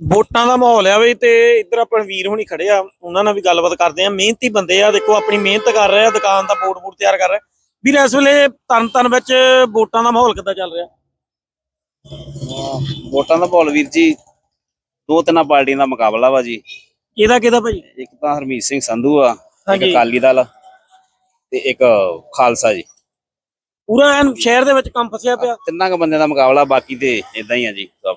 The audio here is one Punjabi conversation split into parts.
ਵੋਟਾਂ ਦਾ ਮਾਹੌਲ ਆ ਵੀ ਤੇ ਇੱਧਰ ਆਪਣ ਵੀਰ ਹੁਣੀ ਖੜੇ ਆ ਉਹਨਾਂ ਨਾਲ ਵੀ ਗੱਲਬਾਤ ਕਰਦੇ ਆ। ਮਿਹਨਤੀ ਬੰਦੇ ਆ ਦੇਖੋ ਆਪਣੀ ਮਿਹਨਤ ਕਰ ਰਹੇ ਆ ਦੁਕਾਨ ਦਾ ਬੋਰਡ ਬੋਰਡ ਤਿਆਰ ਕਰ ਰਹੇ। ਵੀਰ ਇਸ ਵੇਲੇ ਤਰਨ ਤਰਨ ਵਿੱਚ ਵੋਟਾਂ ਦਾ ਮਾਹੌਲ ਕਿੱਦਾਂ ਚੱਲ ਰਿਹਾ? ਵੋਟਾਂ ਦਾ ਮਾਹੌਲ ਵੀਰ ਜੀ ਦੋ ਤਿੰਨਾਂ ਪਾਰਟੀਆਂ ਦਾ ਮੁਕਾਬਲਾ ਵਾ ਜੀ। ਕਿਹਦਾ ਕਿਹਦਾ ਭਾਜੀ ਇੱਕ ਤਾਂ ਹਰਮੀਤ ਸਿੰਘ ਸੰਧੂ ਆ ਇੱਕ। ਅਕਾਲੀ ਦਲ ਤੇ ਇੱਕ ਖਾਲਸਾ ਜੀ। ਪੂਰਾ ਐਨ ਸ਼ਹਿਰ ਦੇ ਵਿੱਚ ਕੰਮ ਫਸਿਆ ਪਿਆ। ਤਿੰਨਾਂ ਕੁ ਬੰਦਿਆਂ ਦਾ ਮੁਕਾਬਲਾ ਬਾਕੀ ਤੇ ਇਦਾਂ ਹੀ ਆ ਜੀ ਸਭ।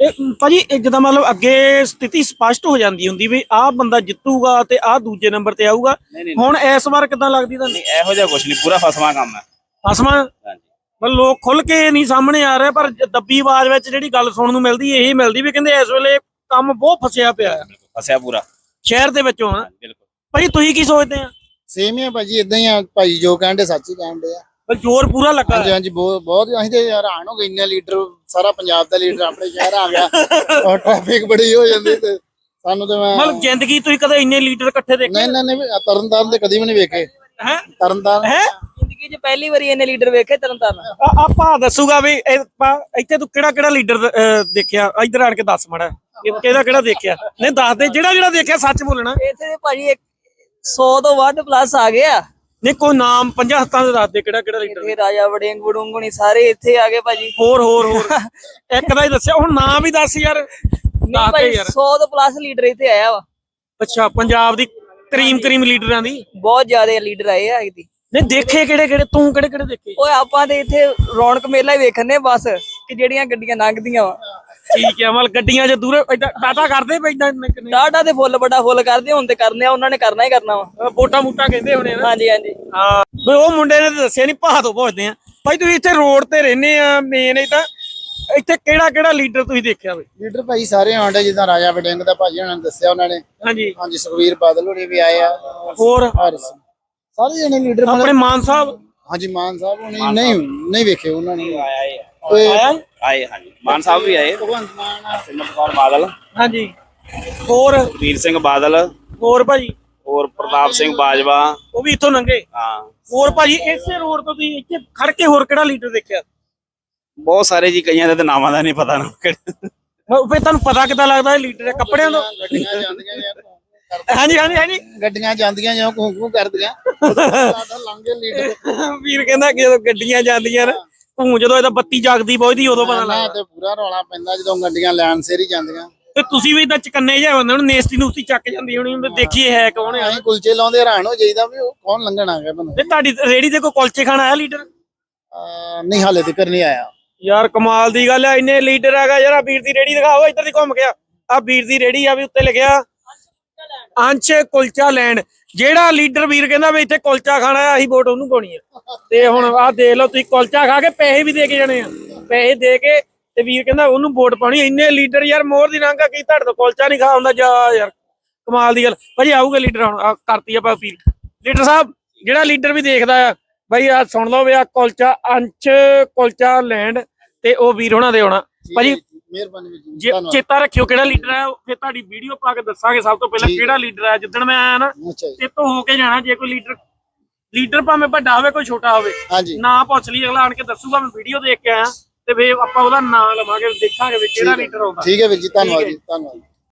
ਇਹ ਭਾਜੀ ਇਹ ਜਿੱਦਾਂ ਮਤਲਬ ਅੱਗੇ ਸਥਿਤੀ ਸਪਸ਼ਟ ਹੋ ਜਾਂਦੀ ਹੁੰਦੀ ਵੀ ਆਹ ਬੰਦਾ ਜਿੱਤੂਗਾ ਤੇ ਆਹ ਦੂਜੇ ਨੰਬਰ ਤੇ ਆਊਗਾ। ਨਹੀਂ ਨਹੀਂ ਹੁਣ ਇਸ ਵਾਰ ਕਿੱਦਾਂ ਲੱਗਦੀ ਤੁਹਾਨੂੰ? ਨਹੀਂ ਇਹੋ ਜਿਹਾ ਕੁਝ ਨਹੀਂ ਪੂਰਾ ਫਸਵਾ ਕੰਮ ਹੈ। ਫਸਵਾਂ? ਹਾਂਜੀ। ਪਰ ਲੋਕ ਖੁੱਲ ਕੇ ਨਹੀਂ ਸਾਹਮਣੇ ਆ ਰਹੇ ਪਰ ਜ- ਦੱਬੀ ਆਵਾਜ਼ ਵਿੱਚ ਜਿਹੜੀ ਗੱਲ ਸੁਣਨ ਨੂੰ ਮਿਲਦੀ ਇਹੀ ਮਿਲਦੀ ਵੀ ਕਹਿੰਦੇ ਇਸ ਵੇਲੇ ਕੰਮ ਬਹੁਤ ਫਸਿਆ ਪਿਆ ਹੈ। ਫਸਿਆ ਪੂਰਾ। ਸ਼ਹਿਰ ਦੇ ਵਿੱਚੋਂ ਹਾਂ ਬਿਲਕੁਲ। ਭਾਜੀ ਤੁਸੀਂ ਕੀ ਸੋਚਦੇ ਆ? ਸੇਮ ਹੀ ਆ ਭਾਜੀ ਇਦਾਂ ਹੀ ਆ। ਭਾਈ ਜੋ ਕਹਿੰਦੇ ਸੱਚ ਹੀ ਕਹਿੰਦੇ ਆ। ਪਰ ਜ਼ੋਰ ਪੂਰਾ ਲੱਗਾ ਹਾਂਜੀ ਹਾਂਜੀ ਬਹੁਤ ਬਹੁਤ ਅਸੀਂ ਤੇ ਹੈਰਾਨ ਹੋ ਗਏ ਇੰਨੇ ਲੀਡਰ ਸਾਰਾ ਪੰਜਾਬ ਦਾ ਲੀਡਰ ਆਪਣੇ ਸ਼ਹਿਰ ਆ ਗਿਆ। ਔਰ ਟ੍ਰੈਫਿਕ ਬੜੀ ਹੋ ਜਾਂਦੀ ਤੇ ਸਾਨੂੰ ਤੇ ਮੈਂ ਮਤਲਬ ਜ਼ਿੰਦਗੀ ਤੁਸੀਂ ਕਦੇ ਇੰਨੇ ਲੀਡਰ ਇਕੱਠੇ ਦੇਖੇ? ਨਹੀਂ ਨਹੀਂ ਨਹੀਂ ਤਰਨਤਾਰਨ ਤੇ ਕਦੀ ਵੀ ਨਹੀਂ ਵੇਖੇ। ਹੈ? ਤਰਨਤਾਰਨ ਹੈ? ਜ਼ਿੰਦਗੀ 'ਚ ਪਹਿਲੀ ਵਾਰੀ ਇਹਨੇ ਲੀਡਰ ਵੇਖੇ ਤਰਨਤਾਰਨ। ਆਪਾਂ ਦੱਸੂਗਾ ਵੀ ਇਹ ਆਪਾਂ- ਇੱਥੇ ਤੂੰ ਕਿਹੜਾ ਕਿਹੜਾ ਲੀਡਰ ਦੇਖਿਆ? ਇੱਧਰ ਆਣ ਕੇ ਦੱਸ ਮੜਾ। ਕਿਹੜਾ ਕਿਹੜਾ ਦੇਖਿਆ? ਨਹੀਂ ਦੱਸ ਦੇ ਜਿਹੜਾ ਜਿਹੜਾ ਦੇਖਿਆ ਸੱਚ ਬੋਲਣਾ। ਇੱਥੇ ਦੇ ਭਾਜੀ ਇੱਕ 100 ਤੋਂ ਵੱਧ ਪਲੱਸ ਆ ਗਿਆ ਨਹੀਂ ਕੋਈ ਨਾਮ ਪੰਜਾਂ ਹੱਥਾਂ ਦੇ ਦੱਸ ਦੇ ਕਿਹੜਾ ਕਿਹੜਾ ਲੀਡਰ ਇੱਥੇ ਰਾਜਾ ਵੜਿੰਗ ਵੜੁੰਗਣੀ ਸਾਰੇ ਇੱਥੇ ਆ ਗਏ ਭਾਜੀ। ਹੋਰ ਹੋਰ ਹੋਰ। ਇੱਕ ਦਾ ਹੀ ਦੱਸਿਆ ਹੁਣ ਨਾਮ ਵੀ ਦੱਸ ਯਾਰ। ਨਹੀਂ ਭਾਈ ਯਾਰ। 100 ਤੋਂ ਪਲੱਸ ਲੀਡਰ ਇੱਥੇ ਆਇਆ ਵਾ। ਅੱਛਾ ਪੰਜਾਬ ਦੀ ਕਰੀਮ ਕਰੀਮ ਲੀਡਰਾਂ ਦੀ? ਬਹੁਤ ਜ਼ਿਆਦਾ ਲੀਡਰ ਆਏ ਆ ਇਹਦੀ। ਨਹੀਂ ਦੇਖੇ ਕਿਹੜੇ ਕਿਹੜੇ ਤੂੰ ਕਿਹੜੇ ਕਿਹੜੇ ਦੇਖੇ? ਓਏ ਆਪਾਂ ਤੇ ਇੱਥੇ ਰੌਣਕ ਮੇਲਾ ਹੀ ਵੇਖਣੇ ਬਸ। ਕਿ ਜਿਹੜੀਆਂ ਗੱਡੀਆਂ ਲੰਘਦੀਆਂ ਵਾ। ਠੀਕ ਹੈ ਮਲ ਗੱਡੀਆਂ 'ਚ ਦੂਰ ਏਦਾਂ ਟਾਟਾ ਕਰਦੇ ਪਏ ਏਦਾਂ ਨਿੱਕ- ਟਾਟਾ ਤੇ ਫੁੱਲ ਵੱਡਾ ਫੁੱਲ ਕਰਦੇ ਹੁਣ ਤੇ ਕਰਨੇ ਆ ਉਹਨਾਂ ਨੇ ਕਰਨਾ ਹੀ ਕਰਨਾ ਵਾ। ਵੋਟਾਂ ਮੂਟਾਂ ਕਹਿੰਦੇ ਹੋਣੇ ਨਾ। ਹਾਂਜੀ ਹਾਂਜੀ। ਹਾਂ। ਵੀ ਉਹ ਮੁੰਡੇ ਨੇ ਤਾਂ ਦੱਸਿਆ ਨਹੀਂ ਭਾਅ ਤੋਂ ਪੁੱਛਦੇ ਆ। ਭਾਈ ਤੁਸੀਂ ਇੱਥੇ ਰੋਡ ਤੇ ਰਹਿੰਦੇ ਆ ਮੇਨ ਇਹ ਤਾਂ ਇੱਥੇ ਕਿਹੜਾ ਕਿਹੜਾ ਲੀਡਰ ਤੁਸੀਂ ਦੇਖਿਆ ਬਈ ਲੀਡਰ ਭਾਈ ਸਾਰੇ ਆਉਂਦੇ ਜਿੱਦਾਂ ਰਾਜਾ ਵਡਿੰਗ ਦਾ ਭਾਜੀ ਉਹਨਾਂ ਨੇ ਦੱਸਿਆ ਉਹਨਾਂ ਨੇ। ਹਾਂਜੀ। ਹਾਂਜੀ ਸੁਖਵੀਰ ਬਾਦਲ ਹੋਣੀ ਵੀ ਆਏ ਆ। ਹੋਰ? ਸਾਰੇ ਜਣੇ ਲੀਡਰ ਆਪਣੇ ਮਾਨ ਸਾਹਿਬ? ਹਾਂਜੀ ਮਾਨ ਸਾਹਿਬ ਹੋਣੀ ਨਹੀਂ ਨਹੀਂ ਵੇਖੇ ਉਹਨਾਂ ਨੇ। ਆਏ ਓਏ। ਆਇਆ? ਆਏ ਹਾਂਜੀ। ਮਾਨ ਸਾਹਿਬ ਵੀ ਆਏ। ਭਗਵੰਤ ਮਾਨ ਸਿਮਰਤ ਕੌਰ ਬਾਦਲ। ਹਾਂਜੀ। ਹੋਰ? ਵੀਰ ਸਿੰਘ ਬਾਦਲ। ਹੋਰ ਭਾਜੀ? ਹੋਰ ਪ੍ਰਤਾਪ ਸਿੰਘ ਬਾਜਵਾ। ਉਹ ਵੀ ਇੱਥੋਂ ਲੰਘੇ ਹਾਂ। ਹੋਰ ਭਾਜੀ ਇਸੇ ਰੋਡ ਤੋਂ ਤੁਸੀਂ ਇੱਥੇ ਖੜ ਕੇ ਹੋਰ ਕਿਹੜਾ ਲੀਡਰ ਦੇਖਿਆ? ਬਹੁਤ ਸਾਰੇ ਜੀ ਕਈਆਂ ਦੇ ਤਾਂ ਨਾਮਾਂ ਦਾ ਨਹੀਂ ਪਤਾ ਨਾ ਫਿਰ ਤੁਹਾਨੂੰ ਪਤਾ ਕਿੱਦਾਂ ਲੱਗਦਾ ਇਹ ਲੀਡਰ ਹੈ ਕੱਪੜਿਆਂ ਤੋਂ? ਹਾਂਜੀ ਹਾਂਜੀ ਹਾਂਜੀ। ਗੱਡੀਆਂ ਜਾਂਦੀਆਂ ਜਿਉਂ ਘੂੰ ਘੂੰ ਕਰਦੀਆਂ ਸਾਡਾ ਲੰਘੇ ਲੀਡਰ। ਵੀਰ ਕਹਿੰਦਾ ਕਿ ਜਦੋਂ ਗੱਡੀਆਂ ਜਾਂਦੀਆਂ ਨੇ ਤੂੰ ਜਦੋਂ ਇਹਦਾ ਬੱਤੀ ਜਾਗਦੀ ਪਹੁੰਚਦੀ ਉਦੋਂ ਪਤਾ ਲੱਗਦਾ। ਤੇ ਪੂਰਾ ਰੌਲਾ ਪੈਂਦਾ ਜਦੋਂ ਗੱਡੀਆਂ ਲੈਣ ਸਿਰ ਹੀ ਜਾਂਦੀਆਂ। ਤੇ ਤੁਸੀਂ ਵੀ ਇਦਾਂ ਚਕੰਨੇ ਜਿਹੇ ਹੁੰਦੇ ਹੁਣ ਨੇਸਤੀ ਨੂਸਤੀ ਚੱਕ ਜਾਂਦੀ ਹੋਣੀ ਵੀ ਦੇਖੀਏ ਹੈ ਕੌਣ ਹੈ। ਅਸੀਂ ਕੁਲਚੇ ਲਾਉਂਦੇ ਹੈਰਾਨ ਹੋ ਜਾਈਦਾ ਵੀ ਉਹ ਕੌਣ ਲੰਘਣ ਗਿਆ ਤੁਹਾਨੂੰ। ਤੇ ਤੁਹਾਡੀ ਰੇੜੀ ਤੇ ਕੋਈ ਕੁਲਚੇ ਖਾਣ ਆਇਆ ਲੀਡਰ? ਅਹ ਨਹੀਂ ਹਾਲੇ ਤੱਕ ਨਹੀਂ ਆਇਆ। ਯਾਰ ਕਮਾਲ ਦੀ ਗੱਲ ਆ ਇੰਨੇ ਲੀਡਰ ਹੈਗਾ ਯਾਰ ਆ ਵੀਰ ਦੀ ਰੇੜੀ ਦਿਖਾਓ ਇੱਧਰ ਦੀ ਘੁੰਮ ਗਿਆ ਆ। ਵੀਰ ਦੀ ਰੇੜੀ ਆ ਵੀ ਉੱਤੇ ਲਿਖਿਆ। ਅੰਸ਼ ਕੁਲਚਾ ਲੈਂਡ ਜਿਹੜਾ ਲੀਡਰ ਵੀਰ ਕਹਿੰਦਾ ਵੀ ਇੱਥੇ ਕੁਲਚਾ ਖਾਣਾ ਆ ਅਸੀਂ ਵੋਟ ਉਹਨੂੰ ਪਾਉਣੀ ਆ ਤੇ ਹੁਣ ਆਹ ਦੇਖ ਲਓ ਤੁਸੀਂ, ਕੁਲਚਾ ਖਾ ਕੇ ਪੈਸੇ ਵੀ ਦੇ ਕੇ ਜਾਣੇ ਆ। ਪੈਸੇ ਦੇ ਕੇ ਤੇ ਵੀਰ ਕਹਿੰਦਾ ਉਹਨੂੰ ਵੋਟ ਪਾਉਣੀ ਇੰਨੇ ਲੀਡਰ ਯਾਰ ਮੋਹਰ ਦੀ ਰੰਗਾ ਕੀ ਤੁਹਾਡੇ ਤੋਂ ਕੁਲਚਾ ਨਹੀਂ ਖਾ ਹੁੰਦਾ। ਜਾ ਯਾਰ, ਕਮਾਲ ਦੀ ਗੱਲ। ਭਾਜੀ ਆਊਗਾ ਲੀਡਰ ਹੁਣ ਕਰਤੀ ਆਪਾਂ ਅਪੀਲ। ਲੀਡਰ ਸਾਹਿਬ, ਜਿਹੜਾ ਲੀਡਰ ਵੀ ਦੇਖਦਾ ਆ, ਭਾਈ ਆ ਸੁਣ ਲਓ ਵੀ ਆ ਕੁਲਚਾ, ਅੰਸ਼ ਕੁਲਚਾ ਲੈਂਡ ਤੇ ਉਹ ਵੀਰ ਹੋਣਾ ਦੇ ਆਉਣਾ ਭਾਜੀ ਮਿਹਰਬਾਨੀ ਵੀਰ ਜੀ ਜੇ ਧੰਨਵਾਦ। ਚੇਤਾ ਰੱਖਿਓ ਕਿਹੜਾ ਲੀਡਰ ਹੈ ਫਿਰ ਤੁਹਾਡੀ ਵੀਡੀਓ ਪਾ ਕੇ ਦੱਸਾਂਗੇ ਸਭ ਤੋਂ ਪਹਿਲਾਂ ਠੀਕ। ਕਿਹੜਾ ਲੀਡਰ ਹੈ। ਜਿੱਦਣ ਮੈਂ ਆਇਆ ਨਾ ਅੱਛਾ ਜੀ। ਤੇ ਤੋਂ ਹੋ ਕੇ ਜਾਣਾ ਜੇ ਕੋਈ ਲੀਡਰ ਲੀਡਰ ਭਾਵੇਂ ਵੱਡਾ ਹੋਵੇ ਕੋਈ ਛੋਟਾ ਹੋਵੇ ਹਾਂਜੀ। ਨਾਂ ਪੁੱਛ ਲਈ ਅਗਲਾ ਆਣ ਕੇ ਦੱਸੂਗਾ ਮੈਂ ਵੀਡੀਓ ਦੇਖ ਕੇ ਆਇਆ ਤੇ ਫੇਰ ਆਪਾਂ ਉਹਦਾ ਨਾਂ ਲਵਾਂਗੇ ਦੇਖਾਂਗੇ ਵੀ ਕਿਹੜਾ ਲੀਡਰ ਆਉਂਦਾ। ਠੀਕ ਹੈ ਵੀਰ ਜੀ ਧੰਨਵਾਦ। ਜੀ ਧੰਨਵਾਦ।